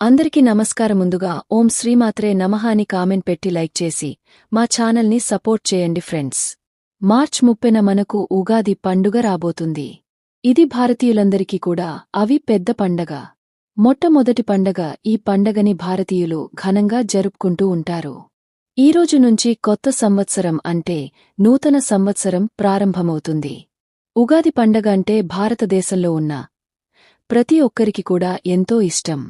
అందరికీ నమస్కారం ముందుగా ఓం శ్రీమాత్రే నమః అని కామెంట్ పెట్టి లైక్ చేసి మా ఛానల్ని సపోర్ట్ చేయండి ఫ్రెండ్స్. మార్చ్ ముప్పెన మనకు ఉగాది పండుగ రాబోతుంది. ఇది భారతీయులందరికీ కూడా అవి పెద్ద పండగ. మొట్టమొదటి పండగ ఈ పండగని భారతీయులు ఘనంగా జరుపుకుంటూ ఉంటారు. ఈరోజు నుంచి కొత్త సంవత్సరం అంటే నూతన సంవత్సరం ప్రారంభమవుతుంది. ఉగాది పండగ అంటే భారతదేశంలో ఉన్న ప్రతి ఒక్కరికి కూడా ఎంతో ఇష్టం.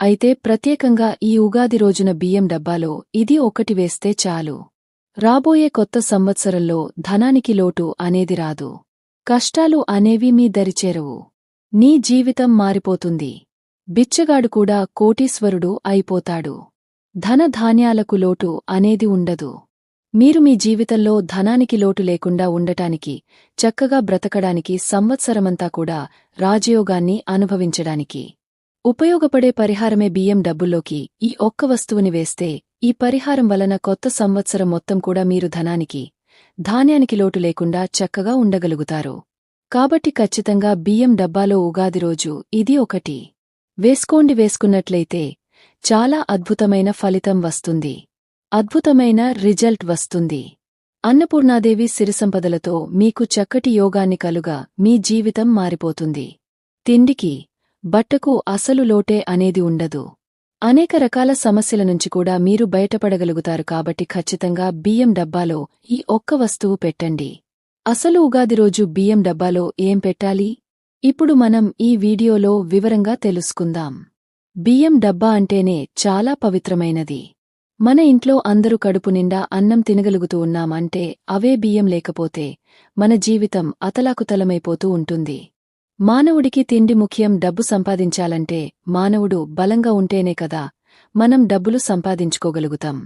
అయితే ప్రత్యేకంగా ఈ ఉగాది రోజున బియ్యం డబ్బాలో ఇది ఒకటి వేస్తే చాలు. రాబోయే కొత్త సంవత్సరంలో ధనానికి లోటు అనేది రాదు. కష్టాలు అనేవి మీ దరిచేరవు నీ జీవితం మారిపోతుంది. బిచ్చగాడు కూడా కోటీశ్వరుడు అయిపోతాడు. ధన ధాన్యాలకు లోటు అనేది ఉండదు. మీరు మీ జీవితంలో ధనానికి లోటు లేకుండా ఉండటానికి చక్కగా బ్రతకడానికి సంవత్సరమంతా కూడా రాజయోగాన్ని అనుభవించడానికి. ఉపయోగపడే పరిహారమే బియ్యం డబ్బుల్లోకి ఈ ఒక్క వస్తువుని వేస్తే ఈ పరిహారం వలన కొత్త సంవత్సరం మొత్తం కూడా మీరు ధనానికి ధాన్యానికి లోటు లేకుండా చక్కగా ఉండగలుగుతారు. కాబట్టి ఖచ్చితంగా బియ్యం డబ్బాలో ఉగాది రోజు ఇది ఒకటి. వేసుకోండి వేసుకున్నట్లయితే చాలా అద్భుతమైన ఫలితం వస్తుంది. అద్భుతమైన రిజల్ట్ వస్తుంది. అన్నపూర్ణాదేవి సిరిసంపదలతో మీకు చక్కటి యోగాన్ని కలుగా మీ జీవితం మారిపోతుంది. తిండికి బట్టకు అసలు లోటే అనేది ఉండదు. అనేక రకాల సమస్యల నుంచి కూడా మీరు బయటపడగలుగుతారు కాబట్టి ఖచ్చితంగా బియ్యం డబ్బాలో ఈ ఒక్క వస్తువు పెట్టండి. అసలు ఉగాది రోజు బియ్యం డబ్బాలో ఏం పెట్టాలి? ఇప్పుడు మనం ఈ వీడియోలో వివరంగా తెలుసుకుందాం. బియ్యం డబ్బా అంటేనే చాలా పవిత్రమైనది. మన ఇంట్లో అందరూ కడుపు నిండా అన్నం తినగలుగుతూ ఉన్నామంటే అవే బియ్యం లేకపోతే మన జీవితం అతలాకుతలమైపోతూ ఉంటుంది. మానవుడికి తిండి ముఖ్యం డబ్బు సంపాదించాలంటే మానవుడు బలంగా ఉంటేనే కదా మనం డబ్బులు సంపాదించుకోగలుగుతాం.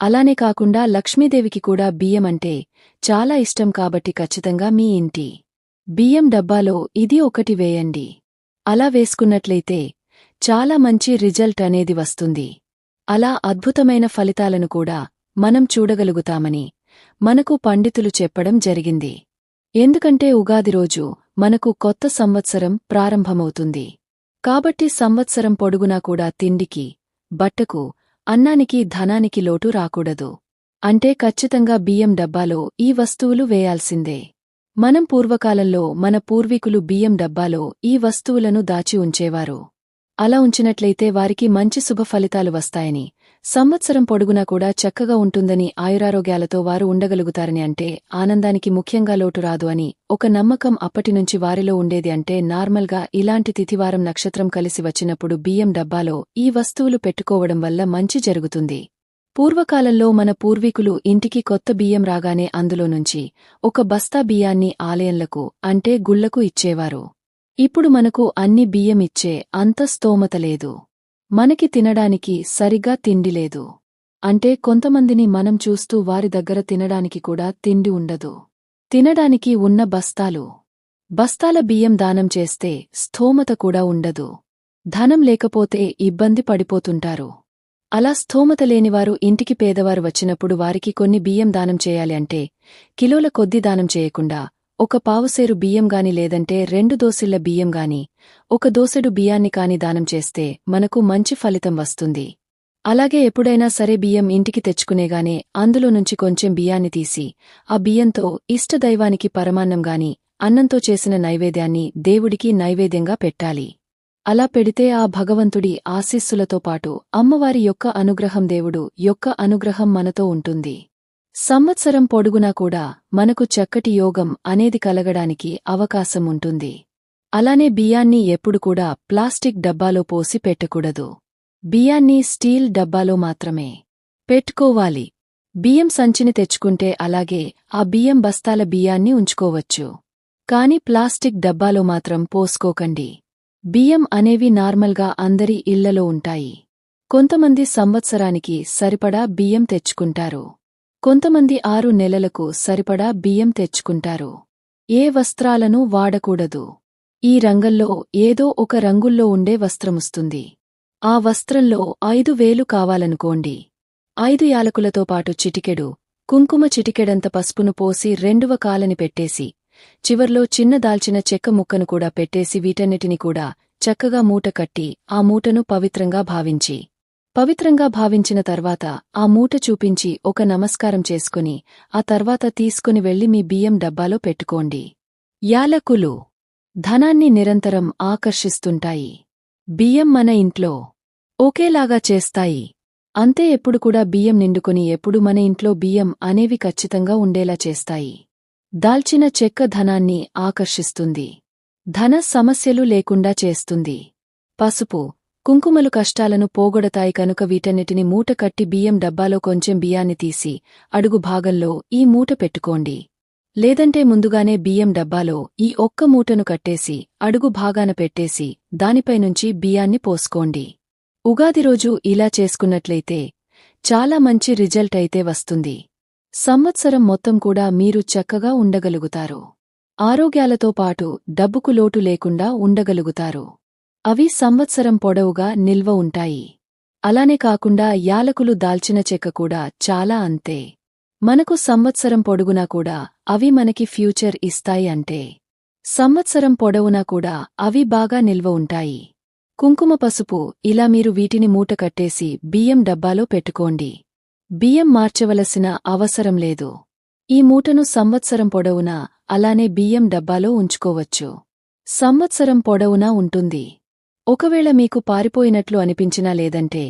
అలానే కాకుండా లక్ష్మీదేవికి కూడా బియ్యం అంటే చాలా ఇష్టం కాబట్టి ఖచ్చితంగా మీ ఇంటి బియ్యం డబ్బాలో ఇది ఒకటి వేయండి. అలా వేసుకున్నట్లయితే చాలా మంచి రిజల్ట్ అనేది వస్తుంది. అలా అద్భుతమైన ఫలితాలను కూడా మనం చూడగలుగుతామని మనకు పండితులు చెప్పడం జరిగింది. ఎందుకంటే ఉగాది రోజు మనకు కొత్త సంవత్సరం ప్రారంభమవుతుంది. కాబట్టి సంవత్సరం పొడుగునా కూడా తిండికి బట్టకు అన్నానికి ధనానికి లోటు రాకూడదు. అంటే ఖచ్చితంగా బియ్యం డబ్బాలో ఈ వస్తువులు వేయాల్సిందే. మనం పూర్వకాలంలో మన పూర్వీకులు బియ్యం డబ్బాలో ఈ వస్తువులను దాచి ఉంచేవారు. అలా ఉంచినట్లయితే వారికి మంచి శుభ ఫలితాలు వస్తాయని సంవత్సరం పొడుగునా కూడా చక్కగా ఉంటుందని ఆయురారోగ్యాలతో వారు ఉండగలుగుతారని అంటే ఆనందానికి ముఖ్యంగా లోటు రాదు అని ఒక నమ్మకం అప్పటినుంచి వారిలో ఉండేది అంటే నార్మల్గా ఇలాంటి తిథివారం నక్షత్రం కలిసి వచ్చినప్పుడు బియ్యం డబ్బాలో ఈ వస్తువులు పెట్టుకోవడం వల్ల మంచి జరుగుతుంది. పూర్వకాలంలో మన పూర్వీకులు ఇంటికి కొత్త బియ్యం రాగానే అందులో నుంచి ఒక బస్తా బియ్యాన్ని ఆలయంలకు అంటే గుళ్ళకు ఇచ్చేవారు. ఇప్పుడు మనకు అన్ని బియ్యం ఇచ్చే అంత స్తోమత లేదు. మనకి తినడానికి సరిగా తిండి లేదు. అంటే కొంతమందిని మనం చూస్తూ వారి దగ్గర తినడానికి కూడా తిండి ఉండదు. తినడానికి ఉన్న బస్తాలు. బస్తాల బియ్యం దానం చేస్తే స్థోమత కూడా ఉండదు. ధనం లేకపోతే ఇబ్బంది పడిపోతుంటారు. అలా స్థోమత లేనివారు ఇంటికి పేదవారు వచ్చినప్పుడు వారికి కొన్ని బియ్యం దానం చేయాలి అంటే కిలోల కొద్ది దానం చేయకుండా ఒక పావుసేరు బియ్యంగాని లేదంటే రెండు దోసిళ్ళ బియ్యంగాని ఒక దోసెడు బియ్యాన్ని కాని దానం చేస్తే మనకు మంచి ఫలితం వస్తుంది. అలాగే ఎప్పుడైనా సరే బియ్యం ఇంటికి తెచ్చుకునేగానే అందులో నుంచి కొంచెం బియ్యాన్ని తీసి ఆ బియ్యంతో ఇష్టదైవానికి పరమాన్నం గాని అన్నంతో చేసిన నైవేద్యాన్ని దేవుడికి నైవేద్యంగా పెట్టాలి. అలా పెడితే ఆ భగవంతుడి ఆశీస్సులతో పాటు అమ్మవారి యొక్క అనుగ్రహం దేవుడు యొక్క అనుగ్రహం మనతో ఉంటుంది. సంవత్సరం పొడుగునా కూడా మనకు చక్కటి యోగం అనేది కలగడానికి అవకాశం ఉంటుంది అలానే బియ్యాన్ని ఎప్పుడు కూడా ప్లాస్టిక్ డబ్బాలో పోసి పెట్టకూడదు. బియ్యాన్ని స్టీల్ డబ్బాలో మాత్రమే పెట్టుకోవాలి. బియ్యం సంచిని తెచ్చుకుంటే అలాగే ఆ బియ్యం బస్తాల బియ్యాన్ని ఉంచుకోవచ్చు. కాని ప్లాస్టిక్ డబ్బాలో మాత్రం పోసుకోకండి. బియ్యం అనేవి నార్మల్గా అందరి ఇళ్ళలో ఉంటాయి. కొంతమంది సంవత్సరానికి సరిపడా బియ్యం తెచ్చుకుంటారు. కొంతమంది ఆరు నెలలకు సరిపడా బియ్యం తెచ్చుకుంటారు. ఏ వస్త్రాలను వాడకూడదు. ఈ రంగంలో ఏదో ఒక రంగుల్లో ఉండే వస్త్రముస్తుంది. ఆ వస్త్రంలో ఐదు వేలు కావాలనుకోండి. ఐదు యాలకులతో పాటు చిటికెడు కుంకుమ చిటికెడంత పసుపును పోసి రెండువ కాలని పెట్టేసి చివర్లో చిన్న దాల్చిన చెక్క ముక్కను కూడా పెట్టేసి వీటన్నిటిని కూడా చక్కగా మూట కట్టి ఆ మూటను పవిత్రంగా భావించి పవిత్రంగా భావించిన తర్వాత ఆ మూట చూపించి ఒక నమస్కారం చేసుకుని ఆ తర్వాత తీసుకుని వెళ్ళి మీ బియ్యం డబ్బాలో పెట్టుకోండి. యాలకులు ధనాన్ని నిరంతరం ఆకర్షిస్తుంటాయి. బియ్యం మన ఇంట్లో ఒకేలాగా చేస్తాయి. అంతే ఎప్పుడు కూడా బియ్యం నిండుకొని ఎప్పుడు మన ఇంట్లో బియ్యం అనేవి ఖచ్చితంగా ఉండేలా చేస్తాయి. దాల్చిన చెక్క ధనాన్ని ఆకర్షిస్తుంది. ధన సమస్యలు లేకుండా చేస్తుంది. పసుపు కుంకుమలు కష్టాలను పోగొడతాయి కనుక వీటన్నిటిని మూటకట్టి బియ్యం డబ్బాలో కొంచెం బియ్యాన్ని తీసి అడుగు భాగంలో ఈ మూట పెట్టుకోండి. లేదంటే ముందుగానే బియ్యం డబ్బాలో ఈ ఒక్క మూటను కట్టేసి అడుగు భాగాన పెట్టేసి దానిపైనుంచి బియ్యాన్ని పోసుకోండి. ఉగాది రోజు ఇలా చేసుకున్నట్లయితే చాలా మంచి రిజల్ట్ అయితే వస్తుంది. సంవత్సరం మొత్తం కూడా మీరు చక్కగా ఉండగలుగుతారు. ఆరోగ్యాలతో పాటు డబ్బుకు లోటు లేకుండా ఉండగలుగుతారు. అవి సంవత్సరం పొడవుగా నిల్వ ఉంటాయి. అలానే కాకుండా యాలకులు దాల్చిన చెక్క కూడా చాలా అంతే. మనకు సంవత్సరం పొడుగునా కూడా అవి మనకి ఫ్యూచర్ ఇస్తాయి అంటే. సంవత్సరం పొడవునా కూడా అవి బాగా నిల్వ ఉంటాయి. కుంకుమ పసుపు ఇలా మీరు వీటిని మూట కట్టేసి బియ్యం డబ్బాలో పెట్టుకోండి. బియ్యం మార్చవలసిన అవసరం లేదు. ఈ మూటను సంవత్సరం పొడవునా అలానే బియ్యం డబ్బాలో ఉంచుకోవచ్చు. సంవత్సరం పొడవునా ఉంటుంది. ఒకవేళ మీకు పారిపోయినట్లు అనిపించినా లేదంటే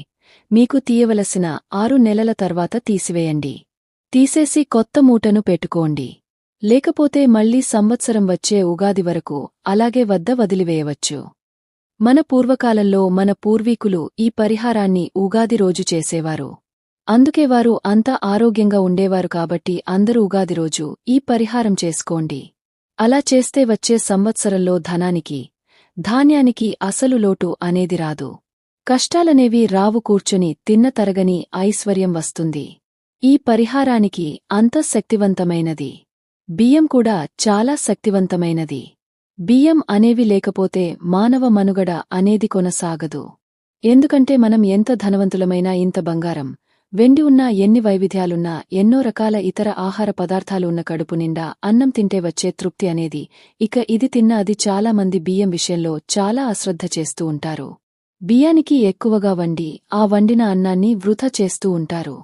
మీకు తీయవలసిన ఆరు నెలల తర్వాత తీసివేయండి. తీసేసి కొత్త మూటను పెట్టుకోండి. లేకపోతే మళ్ళీ సంవత్సరం వచ్చే ఉగాది వరకు అలాగే వద్ద వదిలివేయవచ్చు. మన పూర్వకాలంలో మన పూర్వీకులు ఈ పరిహారాన్ని ఉగాది రోజు చేసేవారు. అందుకే వారు అంత ఆరోగ్యంగా ఉండేవారు కాబట్టి అందరూ ఉగాది రోజు ఈ పరిహారం చేసుకోండి. అలా చేస్తే వచ్చే సంవత్సరంలో ధనానికి ధాన్యానికి అసలు లోటు అనేది రాదు. కష్టాలనేవి రావు కూర్చుని తిన్న తరగని ఐశ్వర్యం వస్తుంది. ఈ పరిహారానికి అంత శక్తివంతమైనది బియ్యం కూడా చాలా శక్తివంతమైనది. బియ్యం అనేవి లేకపోతే మానవ మనుగడ అనేది కొనసాగదు. ఎందుకంటే మనం ఎంత ధనవంతులమైనా ఇంత బంగారం. వెండి ఉన్నా ఎన్ని వైవిధ్యాలున్నా ఎన్నో రకాల ఇతర ఆహార పదార్థాలు ఉన్న కడుపు నిండా అన్నం తింటే వచ్చే తృప్తి అనేది. ఇక ఇది తిన్న అది చాలా మంది బియ్యం విషయంలో చాలా అశ్రద్ధ చేస్తూ ఉంటారు. బియ్యానికి ఎక్కువగా వండి ఆ వండిన అన్నాన్ని వృధా చేస్తూ ఉంటారు.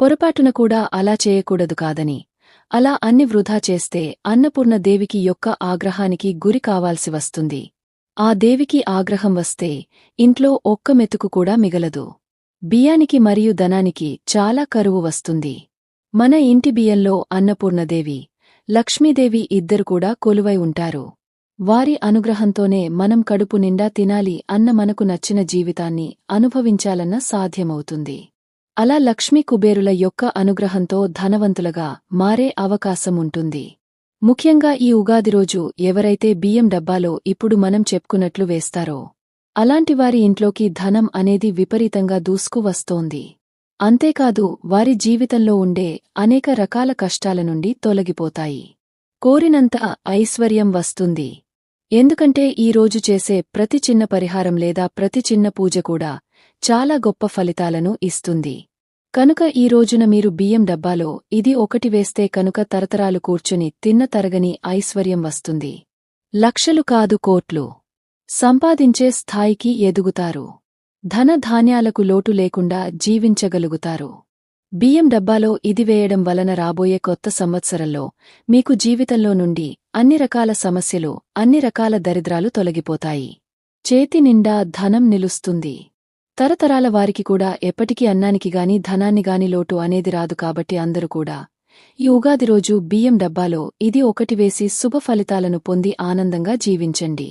పొరపాటున కూడా అలా చేయకూడదు కాదని. అలా అన్ని వృధా చేస్తే అన్నపూర్ణ దేవికి యొక్క ఆగ్రహానికి గురి కావాల్సి వస్తుంది. ఆ దేవికి ఆగ్రహం వస్తే ఇంట్లో ఒక్క మెతుకు కూడా మిగలదు. బియ్యానికి మరియు ధనానికి చాలా కరువు వస్తుంది. మన ఇంటి బియ్యంలో అన్నపూర్ణదేవి లక్ష్మీదేవి ఇద్దరు కూడా కొలువై ఉంటారు. వారి అనుగ్రహంతోనే మనం కడుపు నిండా తినాలి అన్న మనకు నచ్చిన జీవితాన్ని అనుభవించాలన్న సాధ్యమవుతుంది. అలా లక్ష్మీ కుబేరుల యొక్క అనుగ్రహంతో ధనవంతులుగా మారే అవకాశం ఉంటుంది. ముఖ్యంగా ఈ ఉగాది రోజు ఎవరైతే బియ్యం డబ్బాలో ఇప్పుడు మనం చెప్పుకున్నట్లు వేస్తారో అలాంటి వారి ఇంట్లోకి ధనం అనేది విపరీతంగా దూసుకువస్తోంది. అంతేకాదు వారి జీవితంలో ఉండే అనేక రకాల కష్టాల నుండి తొలగిపోతాయి. కోరినంత ఐశ్వర్యం వస్తుంది. ఎందుకంటే ఈ రోజు చేసే ప్రతి చిన్న పరిహారం లేదా ప్రతి చిన్న పూజ కూడా చాలా గొప్ప ఫలితాలను ఇస్తుంది. కనుక ఈ రోజున మీరు బియ్యం డబ్బాలో ఇది ఒకటి వేస్తే కనుక తరతరాలు కూర్చుని తిన్న తరగని ఐశ్వర్యం వస్తుంది. లక్షలు కాదు కోట్లు. సంపాదించే స్థాయికి ఎదుగుతారు. ధన ధాన్యాలకు లోటు లేకుండా జీవించగలుగుతారు. బియ్యం డబ్బాలో ఇది వేయడం వలన రాబోయే కొత్త సంవత్సరంలో మీకు జీవితంలో నుండి అన్ని రకాల సమస్యలు అన్ని రకాల దరిద్రాలు తొలగిపోతాయి. చేతి నిండా ధనం నిలుస్తుంది. తరతరాల వారికి కూడా ఎప్పటికీ అన్నానికి గాని లోటు అనేది రాదు కాబట్టి అందరూ కూడా ఈ ఉగాది రోజు బియ్యం డబ్బాలో ఇది ఒకటి వేసి శుభ ఫలితాలను పొంది ఆనందంగా జీవించండి.